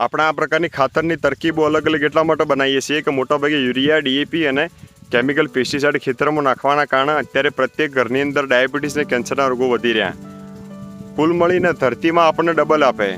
આપણે આ પ્રકારની ખાતરની તરકીબો અલગ અલગ એટલા માટે બનાવીએ છીએ કે મોટાભાગે યુરિયા ડીએપી અને કેમિકલ પેસ્ટિસાઇડ ખેતરમાં નાખવાના કારણે અત્યારે પ્રત્યેક ઘરની અંદર ડાયાબિટીસ અને કેન્સરના રોગો વધી રહ્યા. કુલ મળીને ધરતીમાં આપણને ડબલ આપે.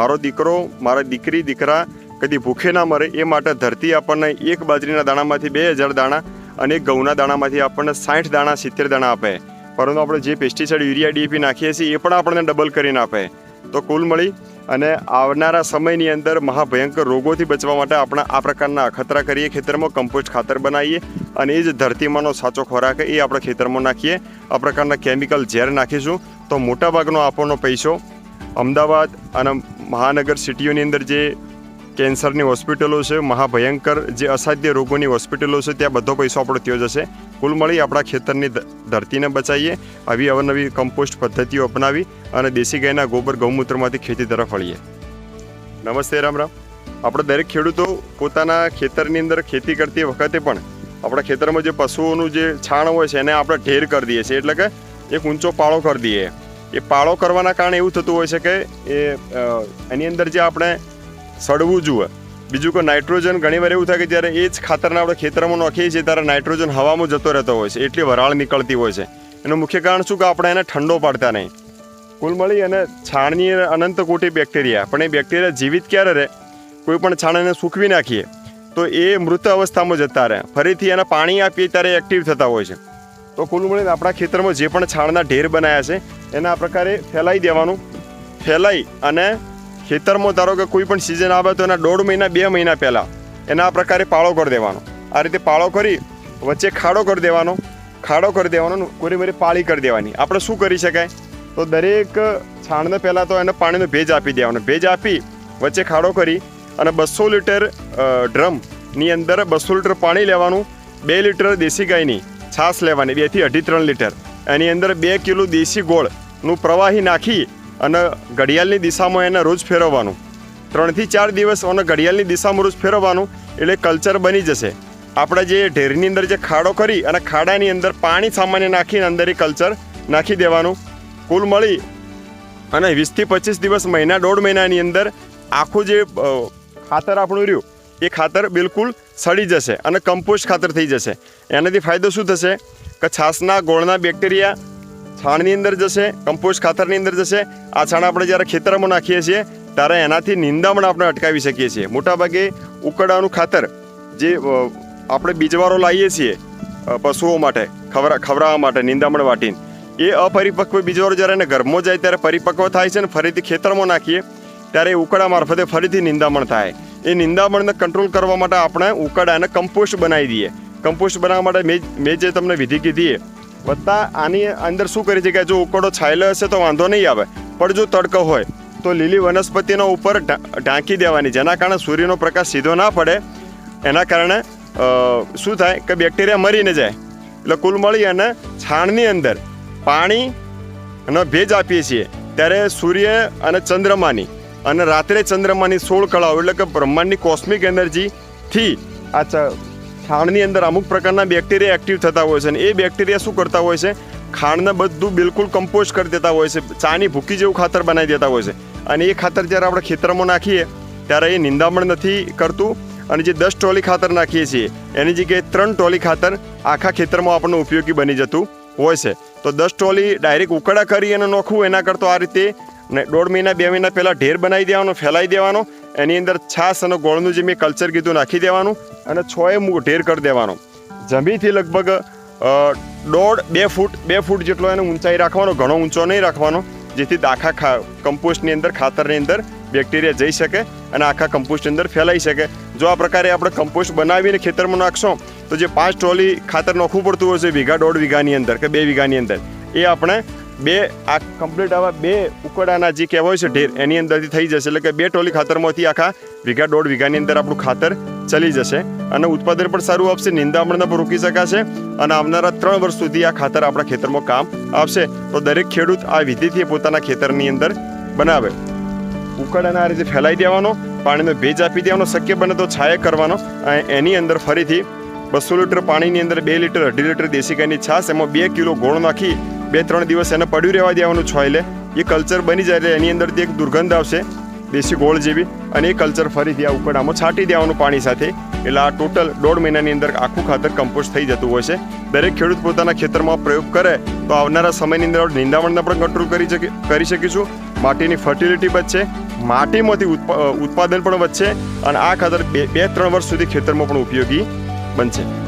મારો દીકરો, મારા દીકરી, દીકરા કદી ભૂખે ના મરે એ માટે ધરતી આપણને એક બાજરીના દાણામાંથી બે હજાર દાણા અને એક ઘઉંના દાણામાંથી આપણને સાઠ દાણા, સિત્તેર દાણા આપે. પરંતુ આપણે જે પેસ્ટિસાઇડ યુરિયા ડીએપી નાખીએ છીએ એ પણ આપણને ડબલ કરીને આપે. તો કુલ મળી અને આવનારા સમયની અંદર મહાભયંકર રોગોથી બચવા માટે આપણે આ પ્રકારના અખતરા કરીએ, ખેતરમાં કમ્પોસ્ટ ખાતર બનાવીએ અને એ જ ધરતીમાંનો સાચો ખોરાક એ આપણે ખેતરમાં નાખીએ. આ પ્રકારના કેમિકલ ઝેર નાખીશું તો મોટાભાગનો આપણનો પૈસો અમદાવાદ અને મહાનગર સિટીઓની અંદર જે કેન્સરની હોસ્પિટલો છે, મહાભયંકર જે અસાધ્ય રોગોની હોસ્પિટલો છે, ત્યાં બધો પૈસો આપણો થયો જશે. કુલ મળી આપણા ખેતરની ધરતીને બચાવીએ, આવી અવનવી કમ્પોસ્ટ પદ્ધતિઓ અપનાવી અને દેશી ગાયના ગોબર ગૌમૂત્રમાંથી ખેતી તરફ વળીએ. નમસ્તે, રામ રામ. આપણે દરેક ખેડૂતો પોતાના ખેતરની અંદર ખેતી કરતી વખતે પણ આપણા ખેતરમાં જે પશુઓનું જે છાણ હોય છે, એને આપણે ઢેર કરી દઈએ છીએ. એટલે કે એક ઊંચો પાળો કરી દઈએ. એ પાળો કરવાના કારણે એવું થતું હોય છે કે એ એની અંદર જે આપણે સડવું જોઈએ બીજું કે નાઇટ્રોજન ઘણીવાર એવું થાય કે જ્યારે એ જ ખાતરને આપણે ખેતરમાં નાખીએ છીએ ત્યારે નાઇટ્રોજન હવામાં જતો રહેતો હોય છે. એટલી વરાળ નીકળતી હોય છે. એનું મુખ્ય કારણ શું કે આપણે એને ઠંડો પાડતા નહીં. કુલ મળી અને છાણની અનંત કોટી બેક્ટેરિયા. પણ એ બેક્ટેરિયા જીવિત ક્યારે રહે? કોઈ પણ છાણ એને સૂકવી નાખીએ, તો એ મૃત અવસ્થામાં જતા રહે. ફરીથી એને પાણી આપીએ ત્યારે એક્ટિવ થતા હોય છે. તો કુલ મળીને આપણા ખેતરમાં જે પણ છાણના ઢેર બનાવ્યા છે, એના આ પ્રકારે ફેલાઈ દેવાનું. ફેલાઈ અને ખેતરમાં ધારો કે કોઈ પણ સિઝન આવે તો એના દોઢ મહિના, બે મહિના પહેલાં એના આ પ્રકારે પાળો કરી દેવાનો. આ રીતે પાળો કરી વચ્ચે ખાડો કરી દેવાનો. ખાડો કરી દેવાનો કોરી મરી પાળી કરી દેવાની. આપણે શું કરી શકાય? તો દરેક છાણને પહેલાં તો એને પાણીનો ભેજ આપી દેવાનો. ભેજ આપી વચ્ચે ખાડો કરી અને બસો લીટર ડ્રમની અંદર બસો લીટર પાણી લેવાનું. બે લીટર દેશી ગાયની છાશ લેવાની બેથી અઢી ત્રણ લીટર. એની અંદર બે કિલો દેશી ગોળનું પ્રવાહી નાખી અને ઘડિયાળની દિશામાં એને રોજ ફેરવવાનું. ત્રણથી ચાર દિવસ અને ઘડિયાળની દિશામાં રોજ ફેરવવાનું એટલે કલ્ચર બની જશે. આપણે જે ઢેરની અંદર જે ખાડો કરી અને ખાડાની અંદર પાણી સામાન્ય નાખીને અંદર એ કલ્ચર નાખી દેવાનું. કુલ મળી અને વીસથી પચીસ દિવસ મહિના દોઢ મહિનાની અંદર આખું જે ખાતર આપણું રહ્યું, એ ખાતર બિલકુલ સડી જશે અને કમ્પોસ્ટ ખાતર થઈ જશે. એનાથી ફાયદો શું થશે? કે છાસના, ગોળના બેક્ટેરિયા છાણની અંદર જશે, કમ્પોસ્ટ ખાતરની અંદર જશે. આ છાણ આપણે જ્યારે ખેતરમાં નાખીએ છીએ, ત્યારે એનાથી નિંદામણ આપણે અટકાવી શકીએ છીએ. મોટાભાગે ઉકરડાનું ખાતર જે આપણે બીજવારો લાવીએ છીએ પશુઓ માટે, ખવરા, ખવડાવવા માટે નિંદામણ વાટીને. એ અપરિપક્વ બીજવારો જ્યારે એને ઘરમાં જાય ત્યારે પરિપક્વ થાય છે અને ફરીથી ખેતરમાં નાખીએ, ત્યારે ઉકડા મારફતે ફરીથી નિંદામણ થાય. એ નિંદામણને કંટ્રોલ કરવા માટે આપણે ઉકળાને કમ્પોસ્ટ બનાવી દઈએ. કમ્પોસ્ટ બનાવવા માટે મેં મેં જે તમને વિધિ કીધી એ વત્તા આની અંદર શું કરી છે કે જો ઉકળો છાયેલો હશે તો વાંધો નહીં આવે. પણ જો તડકો હોય, તો લીલી વનસ્પતિનો ઉપર ઢાંકી દેવાની, જેના કારણે સૂર્યનો પ્રકાશ સીધો ના પડે. એના કારણે શું થાય કે બેક્ટેરિયા મરીને જાય. એટલે કુલ મળી અને છાણની અંદર પાણી અને ભેજ આપીએ છીએ. ત્યારે સૂર્ય અને ચંદ્રમાની અને રાત્રે ચંદ્રમાની સોળ કળાઓ, એટલે કે બ્રહ્માંડની કોસ્મિક એનર્જીથી આ છાણની અંદર અમુક પ્રકારના બેક્ટેરિયા એક્ટિવ થતા હોય છે અને એ બેક્ટેરિયા શું કરતા હોય છે? ખાંડને બધું બિલકુલ કમ્પોઝ કરી દેતા હોય છે. ચાની ભૂકી જેવું ખાતર બનાવી દેતા હોય છે. અને એ ખાતર જ્યારે આપણે ખેતરમાં નાખીએ, ત્યારે એ નિંદામણ નથી કરતું. અને જે દસ ટ્રોલી ખાતર નાખીએ છીએ, એની જગ્યાએ ત્રણ ટ્રોલી ખાતર આખા ખેતરમાં આપણને ઉપયોગી બની જતું હોય છે. તો દસ ટ્રોલી ડાયરેક્ટ ઉકળા કરી અને નોખવું. એના કરતાં આ રીતે ને દોઢ મહિના, બે મહિના પહેલાં ઢેર બનાવી દેવાનો ફેલાઈ દેવાનો. એની અંદર છાશ અને ગોળનું જે મેં કલ્ચર કીધું નાખી દેવાનું અને છ એ ઢેર કરી દેવાનો. જમીનથી લગભગ દોઢ, બે ફૂટ બે ફૂટ જેટલો એને ઊંચાઈ રાખવાનો, ઘણો ઊંચો નહીં રાખવાનો, જેથી આખા ખા કમ્પોસ્ટની અંદર, ખાતરની અંદર બેક્ટેરિયા જઈ શકે અને આખા કમ્પોસ્ટની અંદર ફેલાઈ શકે. જો આ પ્રકારે આપણે કમ્પોસ્ટ બનાવીને ખેતરમાં નાખશો, તો જે પાંચ ટ્રોલી ખાતર નાખવું પડતું હોય છે, વીઘા, દોઢ વીઘાની અંદર કે બે વીઘાની અંદર, એ આપણે બે, આ કમ્પ્લીટ આવા બે ઉકડાના જે કહેવાય છે ઢેર, એની અંદરથી થઈ જશે. એટલે કે બે ટોલી ખાતરમાંથી આખા વીઘા દોઢ વીઘાની અંદર આપણું ખાતર ચલી જશે. અને ઉત્પાદન પણ સારું આપશે નિંદામણને પણ રોકી શકાશે અને આવનારા ત્રણ વર્ષ સુધી આ ખાતર આપણા ખેતરમાં કામ આવશે તો દરેક ખેડૂત આ વિધિથી પોતાના ખેતરની અંદર બનાવે. ઉકળાને આ રીતે ફેલાઈ દેવાનો, પાણીનો ભેજ આપી દેવાનો, શક્ય બને તો છાયક કરવાનો. અને એની અંદર ફરીથી બસો લીટર પાણીની અંદર બે લીટર, અઢી લીટર દેશી ગાયની છાશ, એમાં બે કિલો ગોળ નાખી બે ત્રણ દિવસ એને પડ્યું રહેવા દેવાનું છોયલે એ કલ્ચર બની જાય એટલે એની અંદરથી એક દુર્ગંધ આવશે, દેશી ગોળ જેવી. અને એ કલ્ચર ફરીથી આ ઉકરડામાં છાંટી દેવાનું પાણી સાથે. એટલે આ ટોટલ દોઢ મહિનાની અંદર આખું ખાતર કમ્પોસ્ટ થઈ જતું હોય છે. દરેક ખેડૂત પોતાના ખેતરમાં પ્રયોગ કરે તો આવનારા સમયની અંદર નિંદામણને પણ કંટ્રોલ કરી શકી, કરી શકીશું. માટીની ફર્ટિલિટી વધશે, માટીમાંથી ઉત્પા- ઉત્પાદન પણ વધશે અને આ ખાતર બે બે ત્રણ વર્ષ સુધી ખેતરમાં પણ ઉપયોગી બનશે.